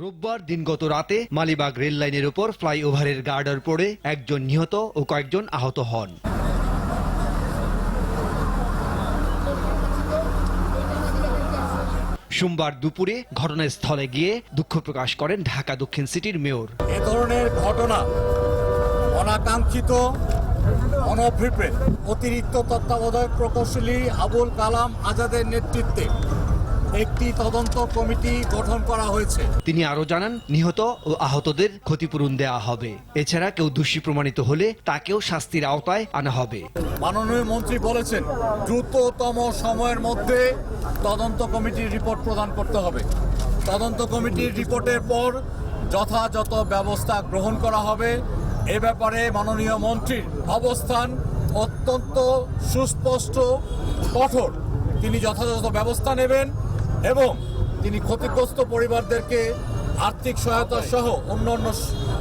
রোববার দিনগত রাতে মালিবাগ রেল লাইনের উপর ফ্লাইওভারের গার্ডার পড়ে একজন নিহত ও কয়েকজন আহত হন। সোমবার দুপুরে ঘটনাস্থলে গিয়ে দুঃখ প্রকাশ করেন ঢাকা দক্ষিণ সিটির মেয়র। এ ধরনের ঘটনা অনাকাঙ্ক্ষিত, অনভিপ্রেত, অতিরিক্ত তত্ত্বাবধায়ক প্রকৌশলী আবুল কালাম আজাদের নেতৃত্বে একটি তদন্ত কমিটি গঠন করা হয়েছে। তিনি আরও জানান নিহত ও আহতদের ক্ষতিপূরণ দেওয়া হবে। এছাড়া কেউ দোষী প্রমাণিত হলে তাকেও শাস্তির আওতায় আনা হবে। মাননীয় মন্ত্রী বলেছেন দ্রুততম সময়ের মধ্যে তদন্ত কমিটির রিপোর্ট প্রদান করতে হবে। তদন্ত কমিটির রিপোর্টের পর যথাযথ ব্যবস্থা গ্রহণ করা হবে। এ ব্যাপারে মাননীয় মন্ত্রীর অবস্থান অত্যন্ত সুস্পষ্ট কঠোর। তিনি যথাযথ ব্যবস্থা নেবেন। এবং তিনি ক্ষতিগ্রস্ত পরিবারদেরকে আর্থিক সহায়তা সহ অন্যান্য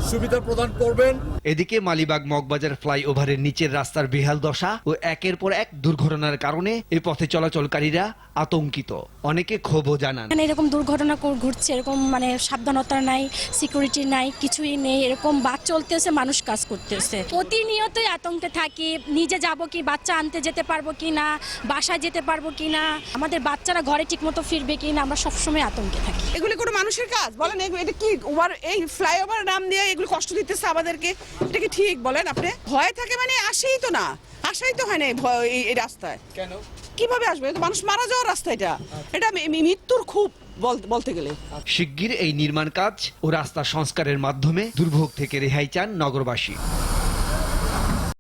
সুবিধা প্রদান করবেন। এদিকে মালিবাগ মগবাজার ফ্লাইওভারের নিচের রাস্তার বেহাল দশা ও একের পর এক দুর্ঘটনার কারণে এ পথে চলাচলকারীরা আতঙ্কিত। অনেকে ক্ষোভও জানান। এখানে এরকম দুর্ঘটনা কর- ঘটছে এরকম মানে সাবধানতা নাই সিকিউরিটি নাই কিছুই নেই এরকম বাস চলতেছে মানুষ কাজ করতেছে। প্রতিনিয়তই আতঙ্কে থাকি নিজে যাব কি বাচ্চা আনতে যেতে পারব কি না বাসায় যেতে পারব কি না আমাদের বাচ্চারা ঘরে ঠিকমতো ফিরবে কি না আমরা সবসময় আতঙ্কে থাকি। এগুলি কোনো মানুষের কাজ? বলেন এটা কি ওভার এই ফ্লাইওভার নাম দিয়ে এগুলো কষ্ট দিতেছে আমাদেরকে। এটা কি ঠিক বলেন আপনি? ভয় থাকে মানে আসেই তো না আসাই তো হয় না এই রাস্তায়। কেন? কীভাবে আসবে? মানুষ মারা যাওয়ার রাস্তা এটা। এটা মৃত্যুর খুব বলতে গেলে। শিগগির এই নির্মাণ কাজ ও রাস্তা সংস্কারের মাধ্যমে দুর্ভোগ থেকে রেহাই চান নগরবাসী।